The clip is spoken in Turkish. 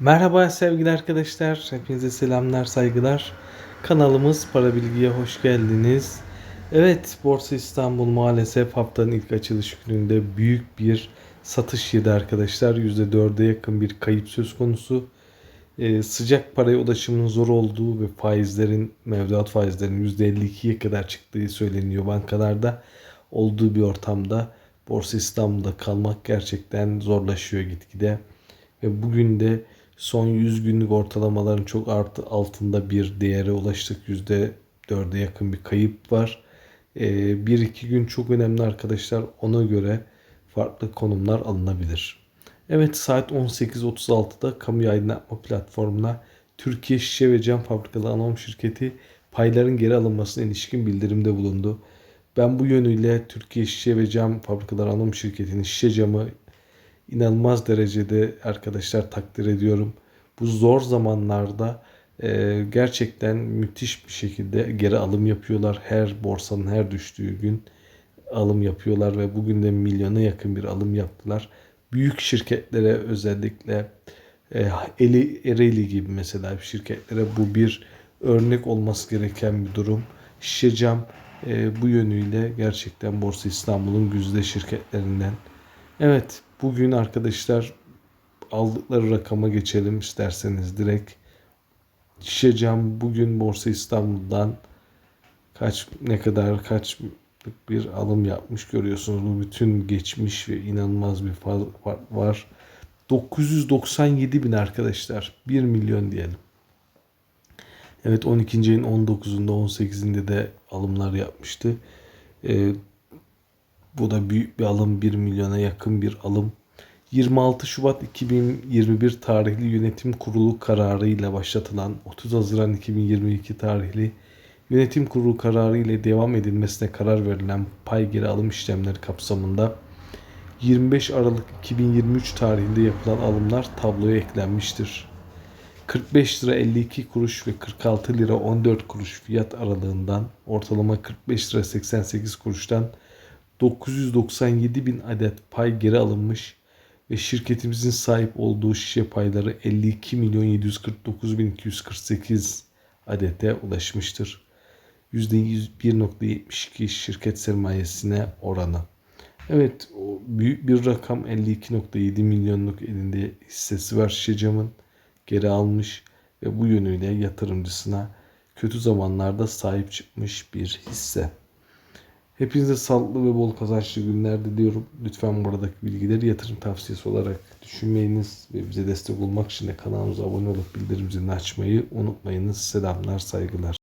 Merhaba sevgili arkadaşlar. Hepinize selamlar, saygılar. Kanalımız Para Bilgi'ye hoş geldiniz. Evet, Borsa İstanbul maalesef haftanın ilk açılış gününde büyük bir satış yedi arkadaşlar. %4'e yakın bir kayıp söz konusu. Ee, sıcak paraya ulaşımın zor olduğu ve faizlerin, mevduat faizlerinin %52'ye kadar çıktığı söyleniyor bankalarda. Olduğu bir ortamda Borsa İstanbul'da kalmak gerçekten zorlaşıyor gitgide. Ve bugün de son 100 günlük ortalamaların çok artı altında bir değere ulaştık. %4'e yakın bir kayıp var. Ee, bir iki gün çok önemli arkadaşlar. Ona göre farklı konumlar alınabilir. Evet saat 18.36'da kamu aydınlatma platformuna Türkiye Şişe ve Cam Fabrikaları Anonim Şirketi payların geri alınmasına ilişkin bildirimde bulundu. Ben bu yönüyle Türkiye Şişe ve Cam Fabrikaları Anonim Şirketi'nin şişe camı inanılmaz derecede arkadaşlar takdir ediyorum. Bu zor zamanlarda e, gerçekten müthiş bir şekilde geri alım yapıyorlar. Her borsanın her düştüğü gün alım yapıyorlar ve bugün de milyona yakın bir alım yaptılar. Büyük şirketlere özellikle e, Eli Ereğli gibi mesela şirketlere bu bir örnek olması gereken bir durum. Şişe cam e, bu yönüyle gerçekten Borsa İstanbul'un güzide şirketlerinden. Evet bugün arkadaşlar aldıkları rakama geçelim isterseniz direkt. Şişe bugün Borsa İstanbul'dan kaç ne kadar kaç bir alım yapmış görüyorsunuz. Bu bütün geçmiş ve inanılmaz bir fark var. 997 bin arkadaşlar. 1 milyon diyelim. Evet 12. ayın 19'unda 18'inde de alımlar yapmıştı. Ee, bu da büyük bir alım. 1 milyona yakın bir alım. 26 Şubat 2021 tarihli yönetim kurulu kararı ile başlatılan 30 Haziran 2022 tarihli yönetim kurulu kararı ile devam edilmesine karar verilen pay geri alım işlemleri kapsamında 25 Aralık 2023 tarihinde yapılan alımlar tabloya eklenmiştir. 45 lira 52 kuruş ve 46 lira 14 kuruş fiyat aralığından ortalama 45 lira 88 kuruştan 997 bin adet pay geri alınmış ve şirketimizin sahip olduğu şişe payları 52 milyon 749 bin 248 adete ulaşmıştır. %101.72 şirket sermayesine oranı. Evet büyük bir rakam 52.7 milyonluk elinde hissesi var Şişecam'ın geri almış ve bu yönüyle yatırımcısına kötü zamanlarda sahip çıkmış bir hisse. Hepinize sağlıklı ve bol kazançlı günler diliyorum. Lütfen buradaki bilgileri yatırım tavsiyesi olarak düşünmeyiniz ve bize destek olmak için de kanalımıza abone olup bildirim zilini açmayı unutmayınız. Selamlar, saygılar.